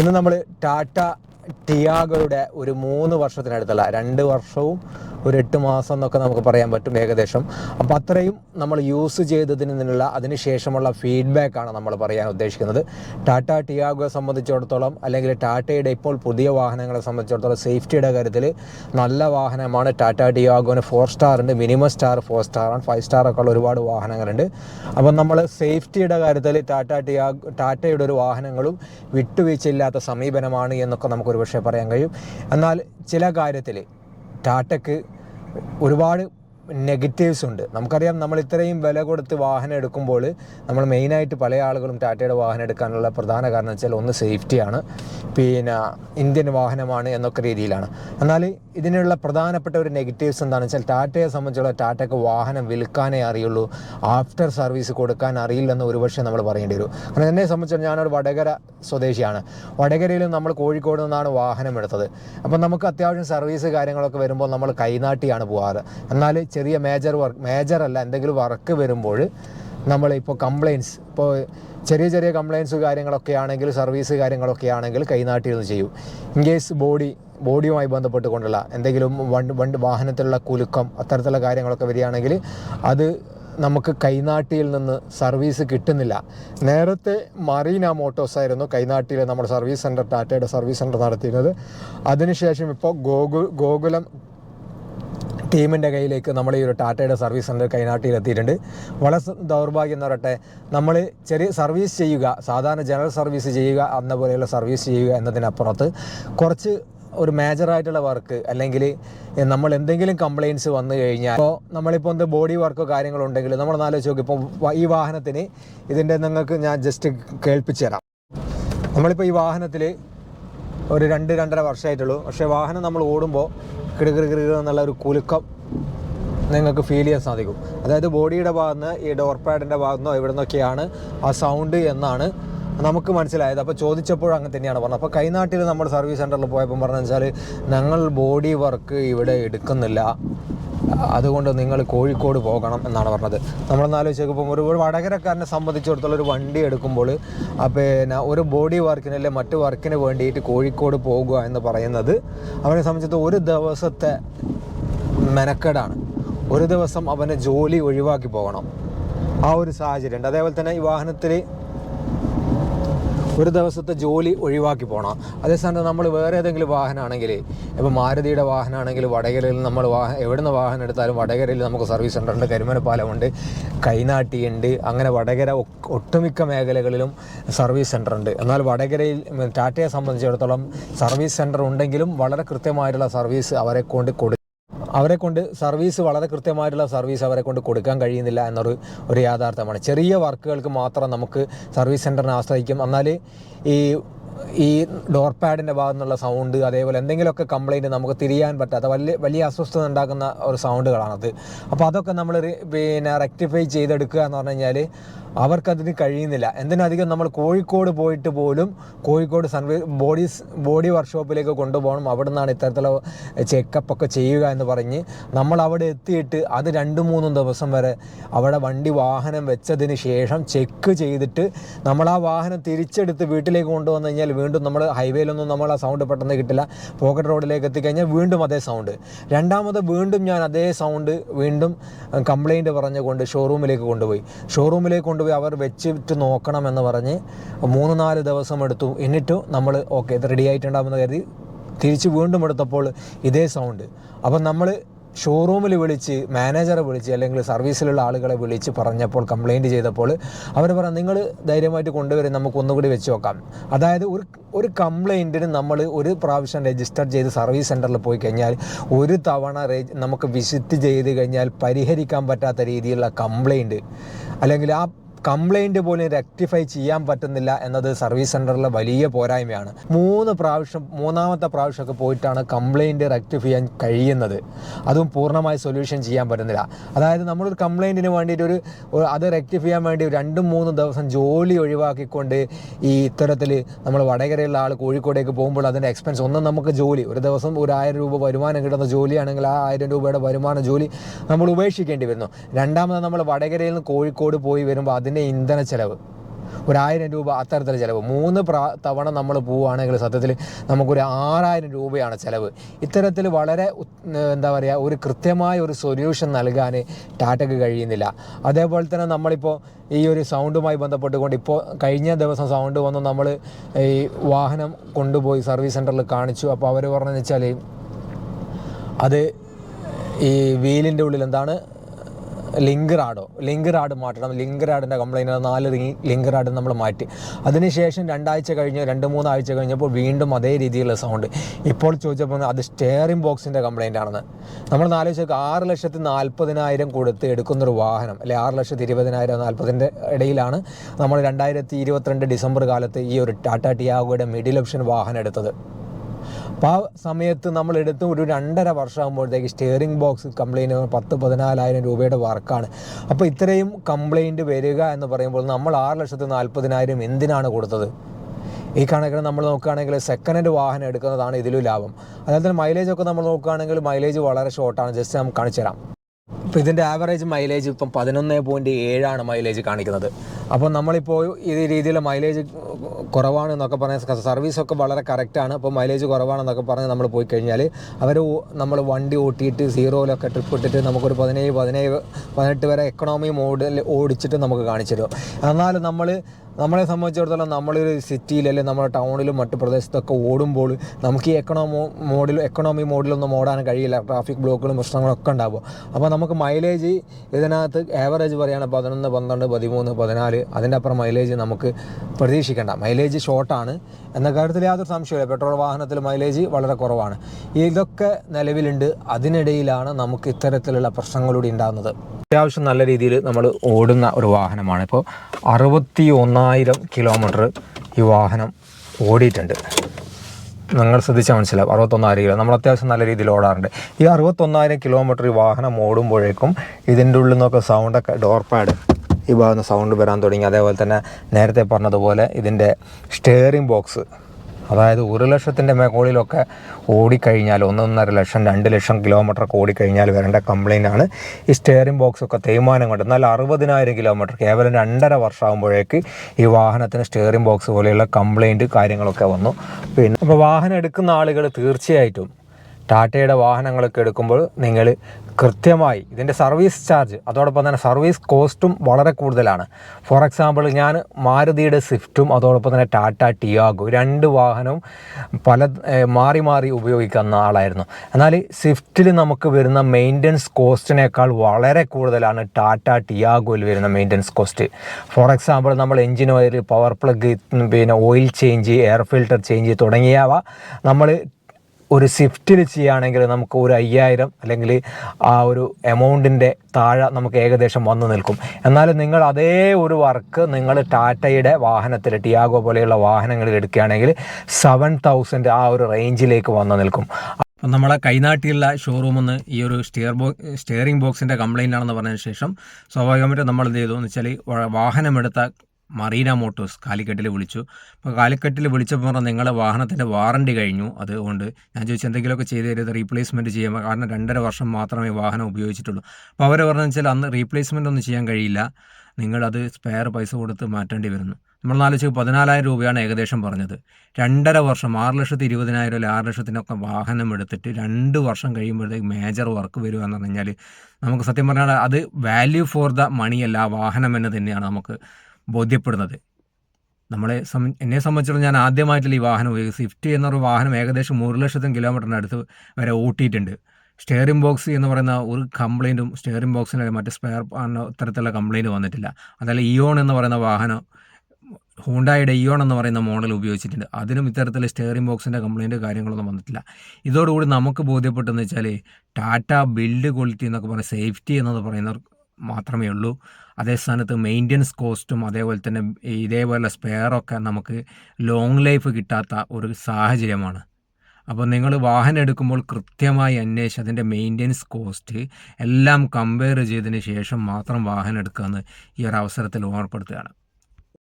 ഇന്ന് നമ്മൾ ടാറ്റ ടിയാഗോയുടെ ഒരു മൂന്ന് വർഷത്തിനടുത്തല്ല രണ്ട് വർഷവും ഒരു എട്ട് മാസം എന്നൊക്കെ നമുക്ക് പറയാൻ പറ്റും ഏകദേശം. അപ്പോൾ അത്രയും നമ്മൾ യൂസ് ചെയ്തതിന് നിന്നുള്ള അതിന് ശേഷമുള്ള ഫീഡ്ബാക്കാണ് നമ്മൾ പറയാൻ ഉദ്ദേശിക്കുന്നത്. ടാറ്റ ടിയാഗോയെ സംബന്ധിച്ചിടത്തോളം അല്ലെങ്കിൽ ടാറ്റയുടെ ഇപ്പോൾ പുതിയ വാഹനങ്ങളെ സംബന്ധിച്ചിടത്തോളം സേഫ്റ്റിയുടെ കാര്യത്തിൽ നല്ല വാഹനമാണ് ടാറ്റ ടിയാഗോന് ഫോർ സ്റ്റാർ ഉണ്ട് മിനിമം സ്റ്റാർ ഫോർ സ്റ്റാർ ആണ് ഫൈവ് സ്റ്റാർ ഒക്കെ ഉള്ള ഒരുപാട് വാഹനങ്ങളുണ്ട്. അപ്പം നമ്മൾ സേഫ്റ്റിയുടെ കാര്യത്തിൽ ടാറ്റ ടിയാഗോ ടാറ്റയുടെ ഒരു വാഹനങ്ങളും വിട്ടുവീഴ്ചയില്ലാത്ത സമീപനമാണ് എന്നൊക്കെ നമുക്ക് ഒരു പക്ഷേ പറയാൻ കഴിയും. എന്നാൽ ചില കാര്യത്തിൽ ടാറ്റയ്ക്ക് ഒരുപാട് നെഗറ്റീവ്സ് ഉണ്ട്. നമുക്കറിയാം നമ്മൾ ഇത്രയും വില കൊടുത്ത് വാഹനം എടുക്കുമ്പോൾ നമ്മൾ മെയിനായിട്ട് പല ആളുകളും ടാറ്റയുടെ വാഹനം എടുക്കാനുള്ള പ്രധാന കാരണം വെച്ചാൽ ഒന്ന് സേഫ്റ്റിയാണ് പിന്നെ ഇന്ത്യൻ വാഹനമാണ് എന്നൊക്കെ രീതിയിലാണ്. എന്നാൽ ഇതിനുള്ള പ്രധാനപ്പെട്ട ഒരു നെഗറ്റീവ്സ് എന്താണെന്ന് വെച്ചാൽ ടാറ്റയെ സംബന്ധിച്ചുള്ള ടാറ്റയ്ക്ക് വാഹനം വിൽക്കാനേ അറിയുള്ളൂ. ആഫ്റ്റർ സർവീസ് കൊടുക്കാൻ അറിയില്ലെന്ന് ഒരുപക്ഷെ നമ്മൾ പറയേണ്ടി വരും. കാരണം എന്നെ സംബന്ധിച്ചാൽ ഞാനൊരു വടകര സ്വദേശിയാണ്. വടകരയിലും നമ്മൾ കോഴിക്കോട് നിന്നാണ് വാഹനം എടുത്തത്. അപ്പം നമുക്ക് അത്യാവശ്യം സർവീസ് കാര്യങ്ങളൊക്കെ വരുമ്പോൾ നമ്മൾ കൈനാട്ടിയാണ് പോകാറ്. എന്നാൽ ചെറിയ മേജർ വർക്ക് മേജർ അല്ല എന്തെങ്കിലും വർക്ക് വരുമ്പോൾ നമ്മളിപ്പോൾ കംപ്ലയിൻസ് ഇപ്പോൾ ചെറിയ ചെറിയ കംപ്ലയിൻസ് കാര്യങ്ങളൊക്കെ ആണെങ്കിൽ സർവീസ് കാര്യങ്ങളൊക്കെ ആണെങ്കിൽ കൈനാട്ടിൽ നിന്ന് ചെയ്യും. ഇൻ കേസ് ബോഡി ബോഡിയുമായി ബന്ധപ്പെട്ടുകൊണ്ടുള്ള എന്തെങ്കിലും വണ്ടി വണ്ടി വാഹനത്തിലുള്ള കുലുക്കം അത്തരത്തിലുള്ള കാര്യങ്ങളൊക്കെ വരികയാണെങ്കിൽ അത് നമുക്ക് കൈനാട്ടിയിൽ നിന്ന് സർവീസ് കിട്ടുന്നില്ല. നേരത്തെ മറീന മോട്ടോസ് ആയിരുന്നു കൈനാട്ടിയിൽ നമ്മുടെ സർവീസ് സെന്റർ ടാറ്റയുടെ സർവീസ് സെന്റർ നടത്തിയിരുന്നത്. അതിനുശേഷം ഇപ്പോൾ ഗോകു ഗോകുലം ടീമിന്റെ കയ്യിലേക്ക് നമ്മൾ ഈ ഒരു ടാറ്റയുടെ സർവീസ് സെന്റർ കൈനാട്ടിയിൽ എത്തിയിട്ടുണ്ട്. വളരെ ദൗർഭാഗ്യം എന്ന് പറയട്ടെ നമ്മൾ ചെറിയ സർവീസ് ചെയ്യുക സാധാരണ ജനറൽ സർവീസ് ചെയ്യുക എന്ന പോലെയുള്ള സർവീസ് ചെയ്യുക എന്നതിനപ്പുറത്ത് കുറച്ച് ഒരു മേജറായിട്ടുള്ള വർക്ക് അല്ലെങ്കിൽ നമ്മൾ എന്തെങ്കിലും കംപ്ലയിൻസ് വന്നു കഴിഞ്ഞാൽ ഇപ്പോൾ നമ്മളിപ്പോൾ എന്ത് ബോഡി വർക്കോ കാര്യങ്ങളോ ഉണ്ടെങ്കിൽ നമ്മൾ ആലോചിച്ച് നോക്കി ഇപ്പോൾ ഈ വാഹനത്തിന് ഇതിന്റെ നിങ്ങൾക്ക് ഞാൻ ജസ്റ്റ് കേൾപ്പിച്ചു തരാം. നമ്മളിപ്പോൾ ഈ വാഹനത്തിൽ ഒരു രണ്ട് രണ്ടര വർഷമായിട്ടുള്ളൂ. പക്ഷേ വാഹനം നമ്മൾ ഓടുമ്പോൾ കിടുകിറി എന്നുള്ള ഒരു കുലുക്കം നിങ്ങൾക്ക് ഫീൽ ചെയ്യാൻ സാധിക്കും. അതായത് ബോഡിയുടെ ഭാഗത്ത് ഈ ഡോർ പാഡിന്റെ ഭാഗത്തുനിന്നോ എവിടെ നിന്നൊക്കെയാണ് ആ സൗണ്ട് എന്നാണ് നമുക്ക് മനസ്സിലായത്. അപ്പോൾ ചോദിച്ചപ്പോഴും അങ്ങനെ തന്നെയാണ് പറഞ്ഞത്. അപ്പോൾ കൈനാട്ടിൽ നമ്മൾ സർവീസ് സെന്ററിൽ പോയപ്പോൾ പറഞ്ഞു വെച്ചാൽ ഞങ്ങൾ ബോഡി വർക്ക് ഇവിടെ എടുക്കുന്നില്ല. അതുകൊണ്ട് നിങ്ങൾ കോഴിക്കോട് പോകണം എന്നാണ് പറഞ്ഞത്. നമ്മളൊന്ന് ആലോചിച്ച് നോക്കുമ്പോൾ ഒരു വടകരക്കാരനെ സംബന്ധിച്ചിടത്തോളം ഒരു വണ്ടി എടുക്കുമ്പോൾ പിന്നെ ഒരു ബോഡി വർക്കിന് അല്ലെങ്കിൽ മറ്റു വർക്കിന് വേണ്ടിയിട്ട് കോഴിക്കോട് പോകുക എന്ന് പറയുന്നത് അവനെ സംബന്ധിച്ചിടത്തോളം ഒരു ദിവസത്തെ മെനക്കേടാണ്. ഒരു ദിവസം അവനെ ജോലി ഒഴിവാക്കി പോകണം. ആ ഒരു സാഹചര്യം ഉണ്ട് അതേപോലെ തന്നെ ഈ വാഹനത്തിൽ ഒരു ദിവസത്തെ ജോലി ഒഴിവാക്കി പോകണം അതേസമയം നമ്മൾ വേറെ ഏതെങ്കിലും വാഹനമാണെങ്കിൽ ഇപ്പോൾ മാരുതിയുടെ വാഹനമാണെങ്കിൽ വടകരയിൽ നമ്മൾ വാഹനം എവിടുന്ന് വാഹനം എടുത്താലും വടകരയിൽ നമുക്ക് സർവീസ് സെന്ററുണ്ട് കരിമനപ്പാലമുണ്ട് കൈനാട്ടിയുണ്ട് അങ്ങനെ വടകര ഒട്ടുമിക്ക മേഖലകളിലും സർവീസ് സെന്റർ ഉണ്ട് എന്നാൽ വടകരയിൽ ടാറ്റയെ സംബന്ധിച്ചിടത്തോളം സർവീസ് സെന്റർ ഉണ്ടെങ്കിലും വളരെ കൃത്യമായിട്ടുള്ള സർവീസ് അവരെ കൊണ്ട് കൊടു അവരെ കൊണ്ട് സർവീസ് വളരെ കൃത്യമായിട്ടുള്ള സർവീസ് അവരെ കൊണ്ട് കൊടുക്കാൻ കഴിയുന്നില്ല എന്നൊരു ഒരു യാഥാർത്ഥ്യമാണ്. ചെറിയ വർക്കുകൾക്ക് മാത്രം നമുക്ക് സർവീസ് സെന്ററിനെ ആശ്രയിക്കും. എന്നാൽ ഈ ഈ ഡോർ പാഡിന്റെ ഭാഗത്തു നിന്നുള്ള സൗണ്ട് അതേപോലെ എന്തെങ്കിലുമൊക്കെ കംപ്ലൈന്റ് നമുക്ക് തിരിയാൻ പറ്റാത്ത വലിയ വലിയ അസ്വസ്ഥത ഉണ്ടാക്കുന്ന ഒരു സൗണ്ടുകളാണത്. അപ്പോൾ അതൊക്കെ നമ്മൾ പിന്നെ റെക്ടിഫൈ ചെയ്തെടുക്കുക എന്ന് പറഞ്ഞു കഴിഞ്ഞാൽ അവർക്കതിന് കഴിയുന്നില്ല. എന്തിനധികം നമ്മൾ കോഴിക്കോട് പോയിട്ട് പോലും കോഴിക്കോട് സർവീസ് ബോഡി ബോഡി വർക്ക്ഷോപ്പിലേക്ക് കൊണ്ടുപോകണം. അവിടെ നിന്നാണ് ഇത്തരത്തിലുള്ള ചെക്കപ്പ് ഒക്കെ ചെയ്യുക എന്ന് പറഞ്ഞ് നമ്മൾ അവിടെ എത്തിയിട്ട് അത് രണ്ട് മൂന്നും ദിവസം വരെ അവിടെ വണ്ടി വാഹനം വെച്ചതിന് ശേഷം ചെക്ക് ചെയ്തിട്ട് നമ്മൾ ആ വാഹനം തിരിച്ചെടുത്ത് വീട്ടിലേക്ക് കൊണ്ടുവന്നു കഴിഞ്ഞാൽ വീണ്ടും നമ്മൾ ഹൈവേയിലൊന്നും നമ്മൾ ആ സൗണ്ട് പെട്ടെന്ന് കിട്ടില്ല. പോക്കറ്റ് റോഡിലേക്ക് എത്തിക്കഴിഞ്ഞാൽ വീണ്ടും അതേ സൗണ്ട്. രണ്ടാമത് വീണ്ടും ഞാൻ അതേ സൗണ്ട് വീണ്ടും കംപ്ലൈന്റ് പറഞ്ഞുകൊണ്ട് ഷോറൂമിലേക്ക് കൊണ്ടുപോയി. ഷോറൂമിലേക്ക് കൊണ്ടുപോയി അവർ വെച്ചിട്ട് നോക്കണം എന്ന് പറഞ്ഞ് മൂന്ന് നാല് ദിവസം എടുത്തു. എന്നിട്ടും നമ്മൾ ഓക്കെ ഇത് റെഡി ആയിട്ടുണ്ടാകുമെന്ന് കരുതി തിരിച്ച് വീണ്ടും എടുത്തപ്പോൾ ഇതേ സൗണ്ട് അപ്പം നമ്മൾ ഷോറൂമിൽ വിളിച്ച് മാനേജറെ വിളിച്ച് അല്ലെങ്കിൽ സർവീസിലുള്ള ആളുകളെ വിളിച്ച് പറഞ്ഞപ്പോൾ കംപ്ലൈന്റ് ചെയ്തപ്പോൾ അവർ പറഞ്ഞു നിങ്ങൾ ധൈര്യമായിട്ട് കൊണ്ടുവരും നമുക്ക് ഒന്നുകൂടി വെച്ച് നോക്കാം. അതായത് ഒരു ഒരു കംപ്ലൈന്റിന് നമ്മൾ ഒരു പ്രാവശ്യം രജിസ്റ്റർ ചെയ്ത് സർവീസ് സെന്ററിൽ പോയി കഴിഞ്ഞാൽ ഒരു തവണ നമുക്ക് വിസിറ്റ് ചെയ്ത് കഴിഞ്ഞാൽ പരിഹരിക്കാൻ പറ്റാത്ത രീതിയിലുള്ള കംപ്ലൈന്റ് അല്ലെങ്കിൽ ആ കംപ്ലൈന്റ് പോലും റെക്ടിഫൈ ചെയ്യാൻ പറ്റുന്നില്ല എന്നത് സർവീസ് സെന്ററിലെ വലിയ പോരായ്മയാണ്. മൂന്ന് പ്രാവശ്യം മൂന്നാമത്തെ പ്രാവശ്യമൊക്കെ പോയിട്ടാണ് കംപ്ലൈന്റ് റെക്ടിഫൈ ചെയ്യാൻ കഴിയുന്നത്. അതും പൂർണമായി സൊല്യൂഷൻ ചെയ്യാൻ പറ്റുന്നില്ല. അതായത് നമ്മളൊരു കംപ്ലൈന്റിന് വേണ്ടിയിട്ട് ഒരു അത് റെക്ടിഫൈ ചെയ്യാൻ വേണ്ടി രണ്ടും മൂന്നും ദിവസം ജോലി ഒഴിവാക്കിക്കൊണ്ട് ഈ ഇത്തരത്തിൽ നമ്മൾ വടകരയുള്ള ആൾ കോഴിക്കോടേക്ക് പോകുമ്പോൾ അതിന്റെ എക്സ്പെൻസ് ഒന്നും നമുക്ക് ജോലി ഒരു ദിവസം ഒരു ആയിരം രൂപ വരുമാനം കിട്ടുന്ന ജോലിയാണെങ്കിൽ ആ ആയിരം രൂപയുടെ വരുമാന ജോലി നമ്മൾ ഉപേക്ഷിക്കേണ്ടി വരുന്നു. രണ്ടാമത് നമ്മൾ വടകരയിൽ നിന്ന് കോഴിക്കോട് പോയി വരുമ്പോൾ അതിന്റെ ഇന്ധന ചെലവ്. ഒരായിരം രൂപ അത്തരത്തിൽ ചിലവ്. മൂന്ന് പ്രാ തവണ നമ്മൾ പോവുകയാണെങ്കിൽ സത്യത്തിൽ നമുക്കൊരു ആറായിരം രൂപയാണ് ചിലവ്. ഇത്തരത്തിൽ വളരെ എന്താ പറയുക ഒരു കൃത്യമായ ഒരു സൊല്യൂഷൻ നൽകാൻ ടാറ്റയ്ക്ക് കഴിയുന്നില്ല. അതേപോലെ തന്നെ നമ്മളിപ്പോൾ ഈ ഒരു സൗണ്ടുമായി ബന്ധപ്പെട്ടുകൊണ്ട് ഇപ്പോൾ കഴിഞ്ഞ ദിവസം സൗണ്ട് വന്ന് നമ്മൾ ഈ വാഹനം കൊണ്ടുപോയി സർവീസ് സെന്ററിൽ കാണിച്ചു. അപ്പോൾ അവർ പറഞ്ഞതെന്ന് വെച്ചാൽ അത് ഈ വീലിന്റെ ഉള്ളിൽ എന്താണ് ലിങ്ക് റാഡോ ലിങ്ക് റാഡ് മാറ്റണം. ലിങ്ക് റാഡിന്റെ കംപ്ലൈന്റ് നാല് ലിങ്ക് റാഡ് നമ്മൾ മാറ്റി. അതിനുശേഷം രണ്ടാഴ്ച കഴിഞ്ഞ് രണ്ട് മൂന്നാഴ്ച കഴിഞ്ഞപ്പോൾ വീണ്ടും അതേ രീതിയിലുള്ള സൗണ്ട് ഇപ്പോൾ ചോദിച്ചപ്പോൾ അത് സ്റ്റെയറിംഗ് ബോക്സിന്റെ കംപ്ലൈന്റ് ആണെന്ന്. നമ്മൾ നാല് നാലോചിച്ച് ആറ് ലക്ഷത്തി നാൽപ്പതിനായിരം കൊടുത്ത് എടുക്കുന്നൊരു വാഹനം അല്ലെ ആറ് ലക്ഷത്തി ഇരുപതിനായിരം നാൽപ്പതിന്റെ ഇടയിലാണ് നമ്മൾ രണ്ടായിരത്തി ഇരുപത്തിരണ്ട് ഡിസംബർ കാലത്ത് ഈ ഒരു ടാറ്റ ടിയാഗോയുടെ മിഡിൽ ഓപ്ഷൻ വാഹനം എടുത്തത്. അപ്പോൾ ആ സമയത്ത് നമ്മൾ എടുത്ത് ഒരു രണ്ടര വർഷമാകുമ്പോഴത്തേക്ക് സ്റ്റിയറിംഗ് ബോക്സ് കംപ്ലൈന്റ് പത്ത് പതിനാലായിരം രൂപയുടെ വർക്കാണ്. അപ്പോൾ ഇത്രയും കംപ്ലൈന്റ് വരിക എന്ന് പറയുമ്പോൾ നമ്മൾ ആറ് ലക്ഷത്തി നാൽപ്പതിനായിരം എന്തിനാണ് കൊടുത്തത്? ഈ കണക്കിന് നമ്മൾ നോക്കുകയാണെങ്കിൽ സെക്കൻഡ് ഹാൻഡ് വാഹനം എടുക്കുന്നതാണ് ഇതിലും ലാഭം. അതുപോലെ തന്നെ മൈലേജ് ഒക്കെ നമ്മൾ നോക്കുകയാണെങ്കിൽ മൈലേജ് വളരെ ഷോർട്ടാണ് ജസ്റ്റ് നമുക്ക് കാണിച്ചു തരാം ഇപ്പോൾ ഇതിന്റെ ആവറേജ് മൈലേജ് ഇപ്പം പതിനൊന്ന് പോയിന്റ് ഏഴാണ് മൈലേജ് കാണിക്കുന്നത്. അപ്പോൾ നമ്മളിപ്പോൾ ഈ രീതിയിൽ മൈലേജ് കുറവാണ് എന്നൊക്കെ പറഞ്ഞ സർവീസൊക്കെ വളരെ കറക്റ്റാണ് അപ്പോൾ മൈലേജ് കുറവാണെന്നൊക്കെ പറഞ്ഞ് നമ്മൾ പോയി കഴിഞ്ഞാൽ അവർ നമ്മൾ വണ്ടി ഓട്ടിയിട്ട് സീറോയിലൊക്കെ ട്രിപ്പ് ഇട്ടിട്ട് നമുക്കൊരു പതിനേഴ് പതിനേഴ് പതിനെട്ട് വരെ എക്കണോമി മോഡിൽ ഓടിച്ചിട്ട് നമുക്ക് കാണിച്ചു തരും. എന്നാലും നമ്മൾ നമ്മളെ സംബന്ധിച്ചിടത്തോളം നമ്മളൊരു സിറ്റിയിൽ അല്ലെങ്കിൽ നമ്മുടെ ടൗണിലും മറ്റു പ്രദേശത്തൊക്കെ ഓടുമ്പോൾ നമുക്ക് ഈ എക്കണോമോ മോഡിൽ എക്കണോമി മോഡിലൊന്നും ഓടാൻ കഴിയില്ല. ട്രാഫിക് ബ്ലോക്കുകളും പ്രശ്നങ്ങളൊക്കെ ഉണ്ടാകും അപ്പോൾ നമുക്ക് മൈലേജ് ഇതിനകത്ത് ആവറേജ് പറയുകയാണ് പതിനൊന്ന് പന്ത്രണ്ട് പതിമൂന്ന് പതിനാല്. അതിന്റെ അപ്പുറം മൈലേജ് നമുക്ക് പ്രതീക്ഷിക്കേണ്ട. മൈലേജ് ഷോർട്ടാണ് എന്ന കാര്യത്തിൽ യാതൊരു സംശയമില്ല പെട്രോൾ വാഹനത്തിൽ മൈലേജ് വളരെ കുറവാണ്. ഇതൊക്കെ നിലവിലുണ്ട്. അതിനിടയിലാണ് നമുക്ക് ഇത്തരത്തിലുള്ള പ്രശ്നങ്ങളൂടി ഉണ്ടാകുന്നത് അത്യാവശ്യം നല്ല രീതിയിൽ നമ്മൾ ഓടുന്ന ഒരു വാഹനമാണ്. ഇപ്പോൾ അറുപത്തി ഒന്നായിരം കിലോമീറ്റർ ഈ വാഹനം ഓടിയിട്ടുണ്ട്. നിങ്ങൾ ശ്രദ്ധിച്ചാൽ മനസ്സിലാവും. അറുപത്തൊന്നായിരം കിലോ നമ്മൾ അത്യാവശ്യം നല്ല രീതിയിൽ ഓടാറുണ്ട്. ഈ അറുപത്തൊന്നായിരം കിലോമീറ്റർ ഈ വാഹനം ഓടുമ്പോഴേക്കും ഇതിന്റെ ഉള്ളിൽ നിന്നൊക്കെ സൗണ്ടൊക്കെ ഡോർ പാഡ് ഈ ഭാഗത്ത് സൗണ്ട് വരാൻ തുടങ്ങി. അതേപോലെ തന്നെ നേരത്തെ പറഞ്ഞതുപോലെ ഇതിന്റെ സ്റ്റിയറിംഗ് ബോക്സ് അതായത് ഒരു ലക്ഷത്തിന്റെ മുകളിലൊക്കെ ഓടിക്കഴിഞ്ഞാൽ ഒന്നൊന്നര ലക്ഷം രണ്ട് ലക്ഷം കിലോമീറ്റർ ഒക്കെ ഓടിക്കഴിഞ്ഞാൽ വരേണ്ട ആണ്. ഈ സ്റ്റിയറിംഗ് ബോക്സ് ഒക്കെ തേയ്മാനം കൊണ്ട്. എന്നാൽ അറുപതിനായിരം കിലോമീറ്റർ കേവലം രണ്ടര വർഷമാകുമ്പോഴേക്ക് ഈ വാഹനത്തിന് സ്റ്റിയറിംഗ് ബോക്സ് പോലെയുള്ള കംപ്ലൈന്റ് കാര്യങ്ങളൊക്കെ വന്നു. പിന്നെ അപ്പോൾ വാഹനം എടുക്കുന്ന ആളുകൾ തീർച്ചയായിട്ടും ടാറ്റയുടെ വാഹനങ്ങളൊക്കെ എടുക്കുമ്പോൾ നിങ്ങൾ കൃത്യമായി ഇതിന്റെ സർവീസ് ചാർജ് അതോടൊപ്പം തന്നെ സർവീസ് കോസ്റ്റും വളരെ കൂടുതലാണ്. ഫോർ എക്സാമ്പിൾ ഞാൻ മാരുതിയുടെ സ്വിഫ്റ്റും അതോടൊപ്പം തന്നെ ടാറ്റ ടിയാഗോ രണ്ട് വാഹനവും പല മാറി മാറി ഉപയോഗിക്കുന്ന ആളായിരുന്നു. എന്നാൽ സ്വിഫ്റ്റിൽ നമുക്ക് വരുന്ന മെയിന്റനൻസ് കോസ്റ്റിനേക്കാൾ വളരെ കൂടുതലാണ് ടാറ്റ ടിയാഗോയിൽ വരുന്ന മെയിന്റനൻസ് കോസ്റ്റ് ഫോർ എക്സാമ്പിൾ നമ്മൾ എഞ്ചിൻ ഓയിൽ പവർ പ്ലഗ് പിന്നെ oil change air filter change തുടങ്ങിയവ നമ്മൾ ഒരു സ്വിഫ്റ്റിൽ ചെയ്യുകയാണെങ്കിൽ നമുക്ക് ഒരു അയ്യായിരം അല്ലെങ്കിൽ ആ ഒരു എമൗണ്ടിന്റെ താഴെ നമുക്ക് ഏകദേശം വന്നു നിൽക്കും. എന്നാൽ നിങ്ങൾ അതേ ഒരു വർക്ക് നിങ്ങൾ ടാറ്റയുടെ വാഹനത്തിൽ ടിയാഗോ പോലെയുള്ള വാഹനങ്ങളിൽ എടുക്കുകയാണെങ്കിൽ സെവൻ തൗസൻഡ് ആ ഒരു റേഞ്ചിലേക്ക് വന്നു നിൽക്കും. അപ്പം നമ്മളെ കൈനാട്ടിയുള്ള ഷോറൂമിൽ ഈ ഒരു സ്റ്റിയർ ബോ സ്റ്റിയറിംഗ് ബോക്സിന്റെ കംപ്ലൈന്റ് ആണെന്ന് പറഞ്ഞതിന് ശേഷം സ്വാഭാവികമായിട്ടും നമ്മൾ എന്ത് ചെയ്തു? എന്ന് വെച്ചാൽ വാഹനമെടുത്ത മറീന മോട്ടോഴ്സ് കാലിക്കട്ടിൽ വിളിച്ചു. അപ്പോൾ കാലിക്കട്ടിൽ വിളിച്ചപ്പോൾ പറഞ്ഞാൽ നിങ്ങളുടെ വാഹനത്തിന്റെ വാറണ്ടി കഴിഞ്ഞു. അതുകൊണ്ട് ഞാൻ ചോദിച്ചു എന്തെങ്കിലുമൊക്കെ ചെയ്ത് തരുന്നത് റീപ്ലേസ്മെന്റ് ചെയ്യാൻ കാരണം രണ്ടര വർഷം മാത്രമേ വാഹനം ഉപയോഗിച്ചിട്ടുള്ളൂ. അപ്പോൾ അവർ പറഞ്ഞു വെച്ചാൽ അന്ന് റീപ്ലേസ്മെന്റ് ഒന്നും ചെയ്യാൻ കഴിയില്ല. നിങ്ങളത് സ്പെയർ പൈസ കൊടുത്ത് മാറ്റേണ്ടി വരുന്നു. നമ്മൾ നാലോചിച്ച് പതിനാലായിരം രൂപയാണ് ഏകദേശം പറഞ്ഞത്. രണ്ടര വർഷം ആറ് ലക്ഷത്തി ഇരുപതിനായിരം അല്ലെങ്കിൽ ആറ് ലക്ഷത്തിനൊക്കെ വാഹനം എടുത്തിട്ട് രണ്ട് വർഷം കഴിയുമ്പോഴത്തേക്ക് മേജർ വർക്ക് വരിക എന്ന് പറഞ്ഞു കഴിഞ്ഞാൽ നമുക്ക് സത്യം പറഞ്ഞാൽ അത് വാല്യൂ ഫോർ ദ മണിയല്ല ആ വാഹനം എന്ന് തന്നെയാണ് നമുക്ക് ബോധ്യപ്പെടുന്നത്. നമ്മളെ എന്നെ സംബന്ധിച്ചിടത്തോളം ഞാൻ ആദ്യമായിട്ടുള്ള ഈ വാഹനം ഉപയോഗിക്കും സ്വിഫ്റ്റ് എന്നൊരു വാഹനം ഏകദേശം ഒരു ലക്ഷത്തിന് കിലോമീറ്ററിനടുത്ത് വരെ ഓട്ടിയിട്ടുണ്ട്. സ്റ്റിയറിംഗ് ബോക്സ് എന്ന് പറയുന്ന ഒരു കംപ്ലൈന്റും സ്റ്റിയറിംഗ് ബോക്സിന് മറ്റ് സ്പെയർ ഇത്തരത്തിലുള്ള കംപ്ലൈന്റ് വന്നിട്ടില്ല. അതല്ല ഇയോൺ എന്ന് പറയുന്ന വാഹനം ഹൂണ്ടായുടെ ഇയോൺ എന്ന് പറയുന്ന മോഡൽ ഉപയോഗിച്ചിട്ടുണ്ട്. അതിനും ഇത്തരത്തിൽ സ്റ്റിയറിംഗ് ബോക്സിന്റെ കംപ്ലൈന്റ് കാര്യങ്ങളൊന്നും വന്നിട്ടില്ല. ഇതോടുകൂടി നമുക്ക് ബോധ്യപ്പെട്ടെന്ന് വെച്ചാൽ ടാറ്റ ബിൽഡ് ക്വാളിറ്റി എന്നൊക്കെ പറയുന്ന സേഫ്റ്റി എന്നത് പറയുന്ന മാത്രമേ ഉള്ളൂ. അതേ സ്ഥാനത്ത് മെയിന്റനൻസ് കോസ്റ്റും അതേപോലെ തന്നെ ഇതേപോലെ സ്പെയറൊക്കെ നമുക്ക് ലോങ് ലൈഫ് കിട്ടാത്ത ഒരു സാഹചര്യമാണ്. അപ്പോൾ നിങ്ങൾ വാഹനം എടുക്കുമ്പോൾ കൃത്യമായി അന്വേഷിച്ച് അതിന്റെ മെയിന്റനൻസ് കോസ്റ്റ് എല്ലാം കമ്പയർ ചെയ്തതിന് ശേഷം മാത്രം വാഹനം എടുക്കുക എന്ന് ഈ ഒരു അവസരത്തിൽ ഓർമ്മപ്പെടുത്തുകയാണ്.